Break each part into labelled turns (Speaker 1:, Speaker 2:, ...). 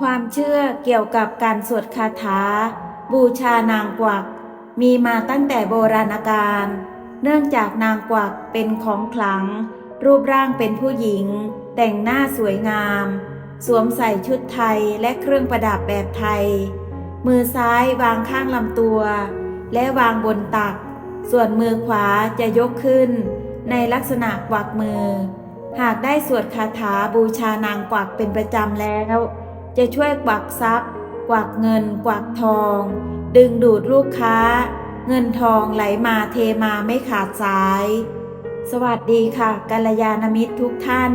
Speaker 1: ความเชื่อเกี่ยวกับการสวดคาถา บูชานางกวัก มีมาตั้งแต่โบราณกาลเนื่องจากนางกวักเป็นของขลัง รูปร่างเป็นผู้หญิง แต่งหน้าสวยงาม สวมใส่ชุดไทยและเครื่องประดับแบบไทย มือซ้ายวางข้างลำตัว และวางบนตัก ส่วนมือขวาจะยกขึ้น ในลักษณะกวักมือ หากได้สวดคาถาบูชานางกวักเป็นประจำแล้ว จะช่วยกวักทรัพย์ กวักเงิน กวักทอง ดึงดูดลูกค้า เงินทองไหลมาเทมาไม่ขาดสาย สวัสดีค่ะกัลยาณมิตรทุกท่าน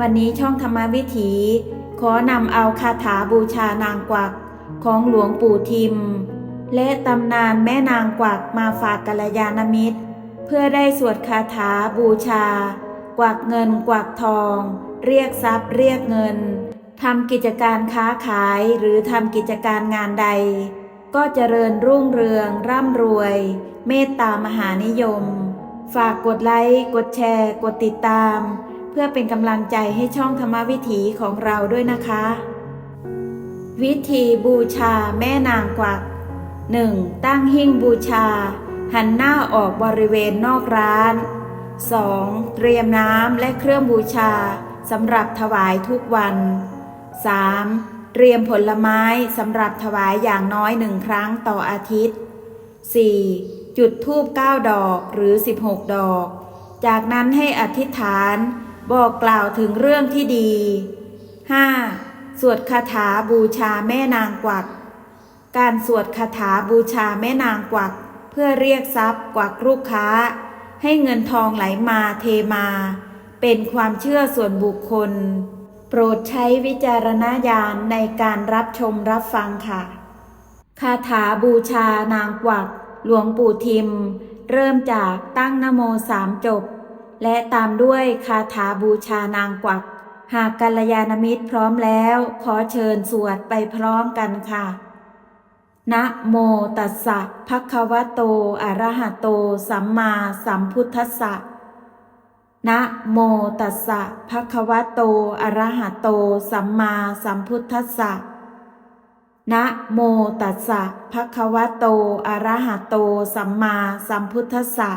Speaker 1: วันนี้ช่องธรรมวิถี ขอนำเอาคาถาบูชานางกวักของหลวงปู่ทิม และตำนานแม่นางกวักมาฝากกัลยาณมิตร เพื่อได้สวดคาถาบูชา กวักเงินกวักทอง เรียกทรัพย์เรียกเงิน ทำกิจการค้าขายหรือทำกิจการงานใด ก็เจริญรุ่งเรือง ร่ำรวย เมตตามหานิยม ฝากกดไลค์ กดแชร์ กดติดตาม เพื่อเป็นกำลังใจให้ช่องธรรมวิถีของเราด้วยนะคะ วิธีบูชาแม่นางกวัก 1. ตั้งหิ้งบูชา หันหน้าออกบริเวณนอกร้าน 2. เตรียมน้ำและเครื่องบูชาสำหรับถวายทุกวัน 3. เตรียมผลไม้สำหรับถวายอย่างน้อยหนึ่งครั้งต่ออาทิตย์ 4. จุดธูป9ดอกหรือ 16 ดอก จากนั้นให้อธิษฐานบอกกล่าวถึงเรื่องที่ดี 5. สวดคาถาบูชาแม่นางกวัก การสวดคาถาบูชาแม่นางกวัก เพื่อเรียกทรัพย์กวักลูกค้า ให้เงินทองไหลมาเทมา เป็นความเชื่อส่วนบุคคล ปรดใช้วิจารณญาณในการรับชมรับฟังค่ะ คาถาบูชานางกวัก หลวงปู่ทิม เริ่มจากตั้งนโมสามจบ และตามด้วยคาถาบูชานางกวัก หากกัลยาณมิตรพร้อมแล้ว ขอเชิญสวดไปพร้อมกันค่ะนะโมตัสสะภะคะวะโต อะระหะโต สัมมาสัมพุทธัสสะ นะโมตัสสะภะคะวะโต อะระหะโต สัมมาสัมพุทธัสสะนะโมตัสสะภะคะวะโต อะระหะโต สัมมาสัมพุทธัสสะ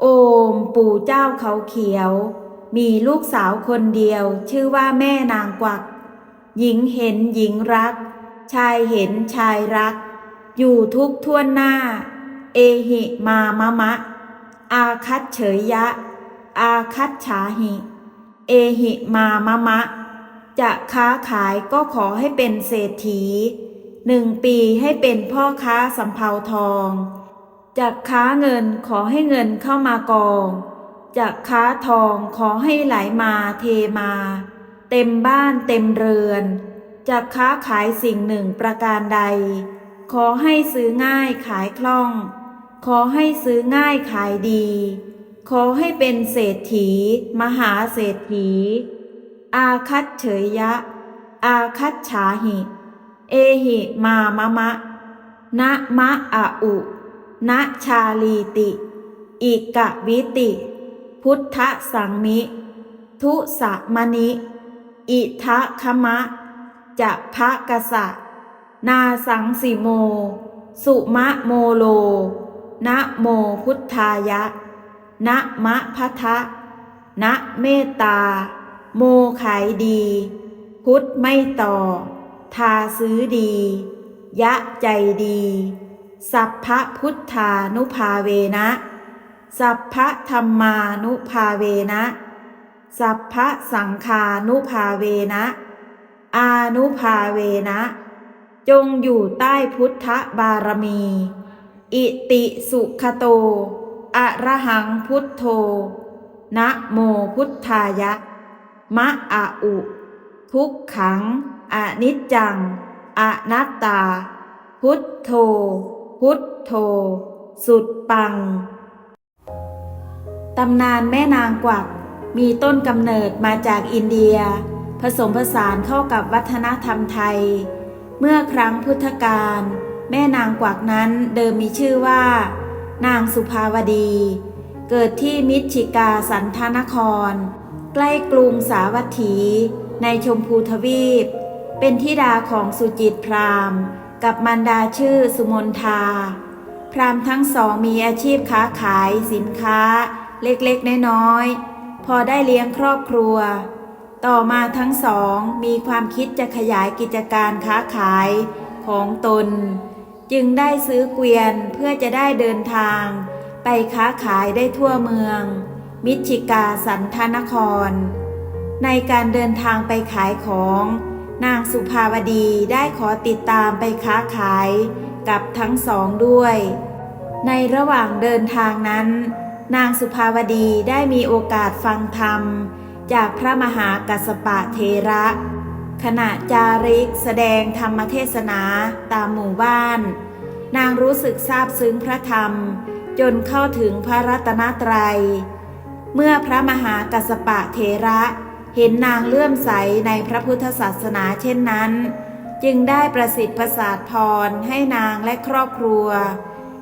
Speaker 1: โอมปู่เจ้าเขาเขียว มีลูกสาวคนเดียว ชื่อว่าแม่นางกวัก หญิงเห็นหญิงรัก ชายเห็นชายรัก อยู่ทุกท่วนหน้า เอหิมามะมะ อาคัตเฉยยะ อาคัตฉาหิ เอหิมามะมะ จะค้าขายก็ขอให้เป็นเศรษฐีหนึ่งปีให้เป็นพ่อค้าสำเภาทองจะค้าเงินขอให้เงินเข้ามากองจะค้าทองขอให้ไหลมาเทมา เต็มบ้านเต็มเรือนจะค้าขายสิ่งหนึ่งประการใด ขอให้ซื้อง่ายขายคล่อง ขอให้ซื้อง่ายขายดี ขอให้เป็นเศรษฐี มหาเศรษฐี อาคัตเฉยยะ อาคัตฉาหิ เอหิมามะมะนะมะอะอุนะชาลีติ อิกะวิติ พุทธสังมิ ทุสะมณิ อิทะคมะ จะพะกะสะนาสังสิโม สุมะโมโล นะโมพุทธายะ นะมะพะทะนะเมตตา โมขายดี พุทธไม่ต่อ ทาซื้อดี ยะใจดี สัพพะพุทธานุภาเวนะ สัพพะธรรมานุภาเวนะ สัพพะสังฆานุภาเวนะ อานุภาเวนะ จงอยู่ใต้พุทธบารมี อิติสุขโต อะระหังพุทโธ นะโมพุทธายะ มะอะอุ ทุกขัง อนิจจัง อนัตตา พุทโธ พุทโธ สุดปัง ตำนานแม่นางกวัก มีต้นกำเนิดมาจากอินเดีย ผสมผสานเข้ากับวัฒนธรรมไทย เมื่อครั้งพุทธกาลแม่นางกวักนั้นเดิมมีชื่อว่า นางสุภาวดี เกิดที่มิชิกาสันทนคร ใกล้กรุงสาวัตถี ในชมพูทวีป เป็นธิดาของสุจิตพราหมณ์ กับมารดาชื่อสุมนทา พราหมณ์ทั้งสองมีอาชีพค้าขายสินค้า เล็กๆน้อยๆพอได้เลี้ยงครอบครัว ต่อมาทั้งสองมีความคิดจะขยายกิจการค้าขายของตน จึงได้ซื้อเกวียนเพื่อจะได้เดินทาง ไปค้าขายได้ทั่วเมือง มิชิกาสันทนคร ในการเดินทางไปขายของ นางสุภาวดีได้ขอติดตามไปค้าขายกับทั้งสองด้วย ในระหว่างเดินทางนั้น นางสุภาวดีได้มีโอกาสฟังธรรม จากพระมหากัสสปะเทระ ขณะจาริกแสดงธรรมเทศนาตามหมู่บ้าน นางรู้สึกซาบซึ้งพระธรรม จนเข้าถึงพระรัตนตรัย เมื่อพระมหากัสสปะเทระเห็นนางเลื่อมใสในพระพุทธศาสนาเช่นนั้น จึงได้ประสิทธิ์ประสาทพรให้นางและครอบครัว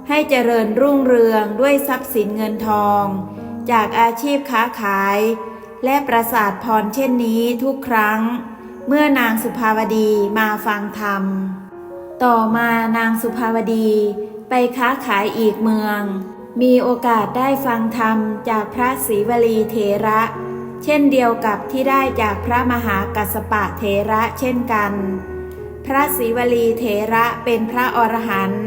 Speaker 1: ให้เจริญรุ่งเรืองด้วยทรัพย์สินเงินทอง จากอาชีพค้าขาย และประสาทพรเช่นนี้ทุกครั้ง เมื่อนางสุภาวดีมาฟังธรรม ต่อมานางสุภาวดีไปค้าขายอีกเมือง มีโอกาสได้ฟังธรรมจากพระศรีวลีเถระ เช่นเดียวกับที่ได้จากพระมหากัสปะเถระเช่นกัน พระศรีวลีเถระเป็นพระอรหันต์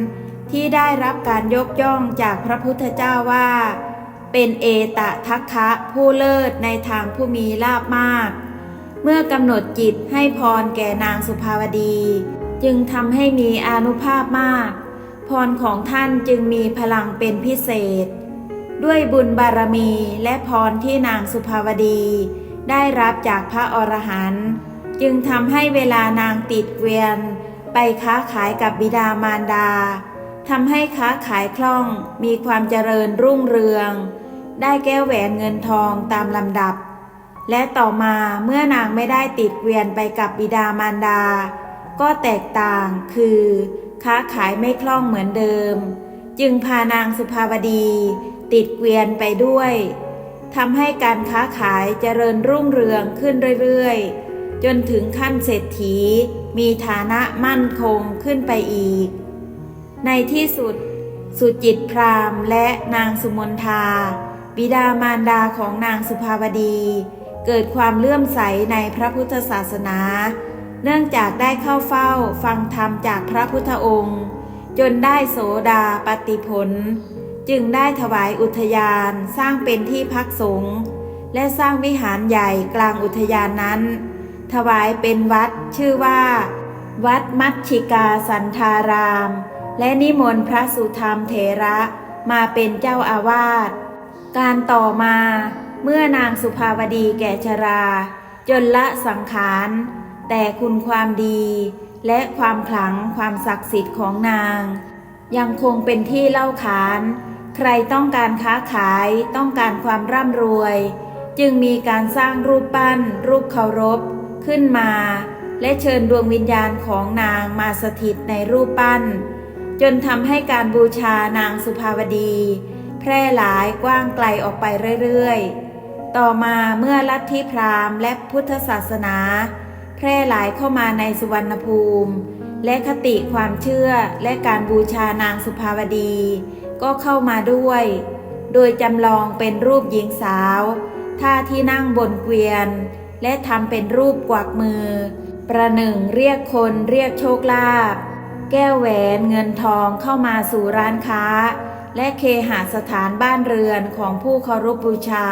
Speaker 1: ที่ได้รับการยกย่องจากพระพุทธเจ้าว่า เป็นเอตทัคคะผู้เลิศในทางผู้มีลาบมาก เมื่อกำหนดจิตให้พรแก่นางสุภาวดี จึงทำให้มีอานุภาพมาก พรของท่านจึงมีพลังเป็นพิเศษ ด้วยบุญบารมีและพรที่นางสุภาวดี ได้รับจากพระอรหันต์จึงทำให้เวลานางติดเกวียน ไปค้าขายกับบิดามารดาทำให้ค้าขายคล่องมีความเจริญรุ่งเรือง ได้แก้วแหวนเงินทองตามลำดับ และต่อมาเมื่อนางไม่ได้ติดเกวียนไปกับบิดามารดา ก็แตกต่างคือ ค้าขายไม่คล่องเหมือนเดิม จึงพานางสุภาวดี ติดเกวียนไปด้วยทำให้การค้าขายเจริญรุ่งเรืองขึ้นเรื่อยๆ จนถึงขั้นเศรษฐีมีฐานะมั่นคงขึ้นไปอีก ในที่สุด สุจิตพราหมณ์และนางสุมนทา บิดามารดาของนางสุภาวดี เกิดความเลื่อมใสในพระพุทธศาสนา เนื่องจากได้เข้าเฝ้าฟังธรรมจากพระพุทธองค์ จนได้โสดาปฏิผล จึงได้ถวายอุทยานสร้างเป็นที่พักสงฆ์และสร้างวิหารใหญ่กลางอุทยานนั้น ถวายเป็นวัดชื่อว่า วัดมัชชิกาสันธาราม และนิมนต์พระสุธรรมเถระมาเป็นเจ้าอาวาส การต่อมา เมื่อนางสุภาวดีแก่ชรา จนละสังขาร แต่คุณความดี และความขลังความศักดิ์สิทธิ์ของนาง ยังคงเป็นที่เล่าขาน ใครต้องการค้าขายต้องการความร่ำรวย จึงมีการสร้างรูปปั้น รูปเคารพ ขึ้นมา และเชิญดวงวิญญาณของนางมาสถิตในรูปปั้น จนทำให้การบูชานางสุภาวดี แพร่หลายกว้างไกลออกไปเรื่อยๆ ต่อมาเมื่อลัทธิพราหมณ์และพุทธศาสนา แพร่หลายเข้ามาในสุวรรณภูมิ และคติความเชื่อและการบูชานางสุภาวดี ก็เข้ามาด้วย โดยจำลองเป็นรูปหญิงสาวท่าที่นั่งบนเกวียน และทำเป็นรูปกวักมือ ประหนึ่งเรียกคนเรียกโชคลาภแก้วแหวนเงินทองเข้ามาสู่ร้านค้า และเคหสถานบ้านเรือนของผู้เคารพบูชา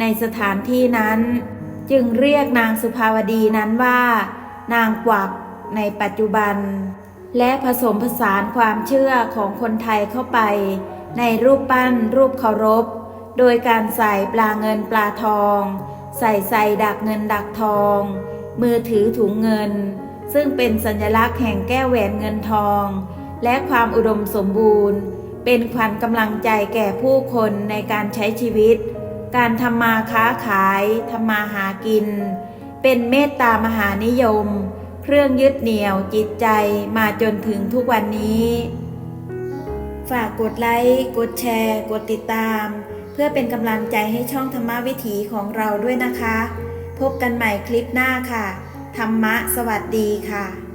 Speaker 1: ในสถานที่นั้น จึงเรียกนางสุภาวดีนั้นว่า นางกวักในปัจจุบัน และผสมผสานความเชื่อของคนไทยเข้าไป ในรูปปั้นรูปเคารพ โดยการใส่ปลาเงินปลาทอง ใส่ใส่ดักเงินดักทอง มือถือถุงเงิน ซึ่งเป็นสัญลักษณ์แห่งแก้วแหวนเงินทอง และความอุดมสมบูรณ์ เป็นขวัญกำลังใจแก่ผู้คนในการใช้ชีวิต การทำมาค้าขายทำมาหากิน เป็นเมตตามหานิยม เครื่องยึดเหนี่ยวจิตใจมาจนถึงทุกวันนี้ ฝากกดไลค์กดแชร์ กดติดตาม เพื่อเป็นกำลังใจให้ช่องธรรมวิถีของเราด้วยนะคะ พบกันใหม่คลิปหน้าค่ะ ธรรมะสวัสดีค่ะ